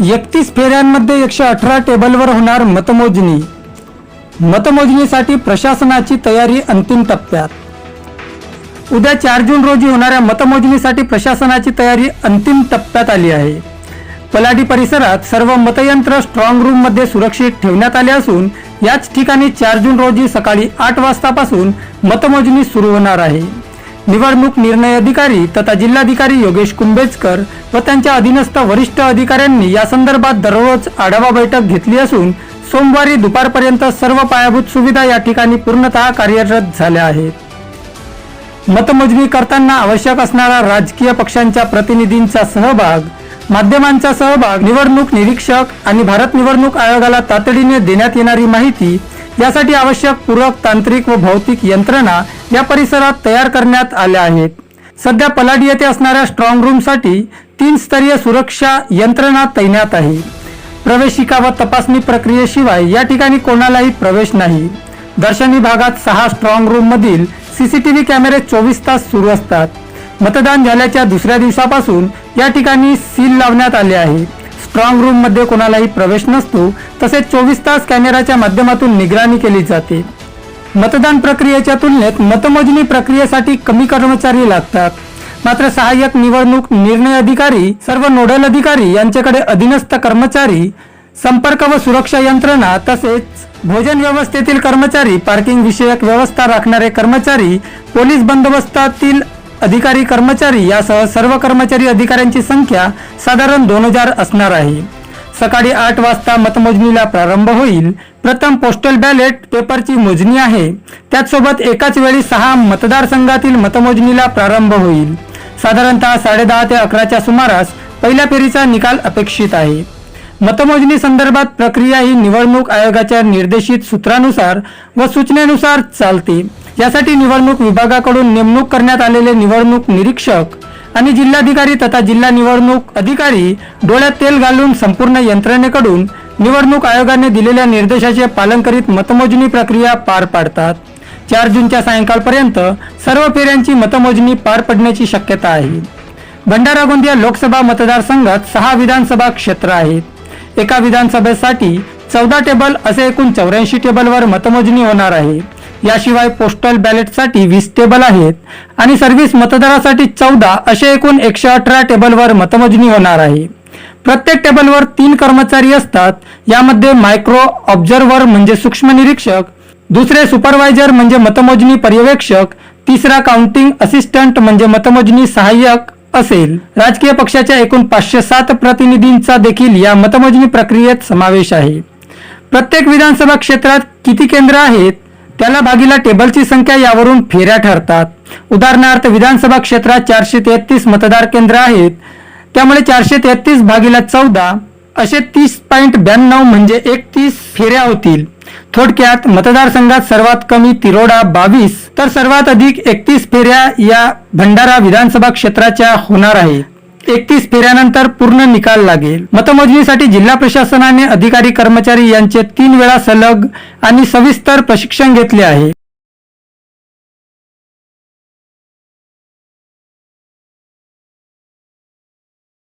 एकतीस फेऱ्यांमध्ये एकशे अठरा टेबलवर होणार मतमोजणी. मतमोजणीसाठी प्रशासनाची तयारी अंतिम टप्प्यात. उद्या चार जून रोजी होणाऱ्या मतमोजणीसाठी प्रशासनाची तयारी अंतिम टप्प्यात आली आहे. पलाडी परिसरात सर्व मतयंत्र स्ट्रॉंग रूममध्ये सुरक्षित ठेवण्यात आले असून याच ठिकाणी चार जून रोजी सकाळी आठ वाजतापासून मतमोजणी सुरू होणार आहे. निवडणूक निर्णय अधिकारी तथा जिल्हाधिकारी योगेश कुंभेजकर व त्यांच्या अधीनस्थ वरिष्ठ अधिकाऱ्यांनी या संदर्भात दररोज आढावा बैठक घेतली असून सोमवारी दुपारपर्यंत सर्व पायाभूत सुविधा या ठिकाणी पूर्णतः कार्यरत झाल्या आहेत. मतमोजणी करताना आवश्यक असणारा राजकीय पक्षांच्या प्रतिनिधींचा सहभाग माध्यमांचा सहभाग निवडणूक निरीक्षक आणि भारत निवडणूक आयोगाला तातडीने देण्यात येणारी माहिती यासाठी आवश्यक पूरक तांत्रिक व भौतिक यंत्रणा या परिसरात तयार करण्यात आल्या आहेत. सध्या पलाडी येथे असणाऱ्या स्ट्रॉंग रूमसाठी तीन स्तरीय सुरक्षा यंत्रणा तैनात आहे. प्रवेशिका व तपासणी प्रक्रियेशिवाय या ठिकाणी कोणालाही प्रवेश नाही. दर्शनी भागात सहा स्ट्रॉंग रूम मधील सीसीटीव्ही कॅमेरे चोवीस तास सुरू असतात. मतदान झाल्याच्या दुसऱ्या दिवसापासून या ठिकाणी सील लावण्यात आले आहे. स्ट्रॉंग रूममध्ये कोणालाही प्रवेश नसतो तसेच चोवीस तास कॅमेराच्या माध्यमातून निगराणी केली जाते. मतदान प्रक्रियेच्या तुलनेत मतमोजणी प्रक्रियेसाठी कमी कर्मचारी लागतात. मात्र सहाय्यक निवडणूक निर्णय अधिकारी सर्व नोडल अधिकारी यांच्याकडे अधीनस्थ कर्मचारी संपर्क व सुरक्षा यंत्रणा तसेच भोजन व्यवस्थेतील कर्मचारी पार्किंग विषयक व्यवस्था राखणारे कर्मचारी पोलीस बंदोबस्तातील अधिकारी कर्मचारी यासह सर्व कर्मचारी अधिकाऱ्यांची संख्या साधारण दोन हजार असणार आहे. सकाळी आठ वाजता मतमोजणीला प्रारंभ होईल. प्रथम पोस्टल बॅलेट पेपरची मोजणी आहे. त्याचसोबत एकाच वेळी सहा मतदारसंघातील मतमोजणीला प्रारंभ होईल. साधारणतः साडेदहा ते अकराच्या सुमारास पहिल्या फेरीचा निकाल अपेक्षित आहे. मतमोजणी संदर्भात प्रक्रिया ही निवडणूक आयोगाच्या निर्देशित सूत्रानुसार व सूचनेनुसार चालते. यासाठी निवडणूक विभागाकडून नेमणूक करण्यात आलेले निवडणूक निरीक्षक आणि जिल्हाधिकारी तथा जिल्हा निवडणूक अधिकारी डोळ्यात तेल घालून संपूर्ण यंत्रणेकडून निवडणूक आयोगाने दिलेल्या निर्देशाचे पालन करीत मतमोजणी प्रक्रिया पार पाडतात. चार जूनच्या सायंकाळपर्यंत सर्व फेऱ्यांची मतमोजणी पार पडण्याची शक्यता आहे. भंडारा गोंदिया लोकसभा मतदारसंघात सहा विधानसभा क्षेत्र आहेत. एका विधानसभेसाठी चौदा टेबल असे एकूण चौऱ्याऐंशी टेबलवर मतमोजणी होणार आहे. याशिवाय पोस्टल बॅलेटसाठी वीस टेबल आहेत आणि सर्व्हिस मतदारासाठी चौदा असे एकूण एकशे अठरा टेबलवर मतमोजणी होणार आहे. प्रत्येक टेबलवर तीन कर्मचारी असतात. यामध्ये मायक्रो ऑब्झर्व्हर म्हणजे सूक्ष्म निरीक्षक दुसरे सुपरवायझर म्हणजे मतमोजणी पर्यवेक्षक तिसरा काउंटिंग असिस्टंट म्हणजे मतमोजणी सहाय्यक असेल. राजकीय पक्षाच्या एकूण पाचशे सात प्रतिनिधींचा देखील या मतमोजणी प्रक्रियेत समावेश आहे. प्रत्येक विधानसभा क्षेत्रात किती केंद्र आहेत त्याला भागीला टेबलची संख्या यावरून फेऱ्या ठरतात. उदाहरणार्थ विधानसभा क्षेत्रात चारशे तेहतीस मतदार केंद्र आहेत त्यामुळे चारशे तेहतीस भागीला चौदा असे तीस पॉईंट ब्याण्णव म्हणजे एकतीस फेऱ्या होतील. थोडक्यात मतदारसंघात सर्वात कमी तिरोडा बावीस तर सर्वात अधिक एकतीस फेऱ्या या भंडारा विधानसभा क्षेत्राच्या होणार आहेत. एकतीस फेऱ्यानंतर पूर्ण निकाल लागेल. मतमोजणीसाठी जिल्हा प्रशासनाने अधिकारी कर्मचारी यांचे तीन वेळा सलग आणि सविस्तर प्रशिक्षण घेतले आहे.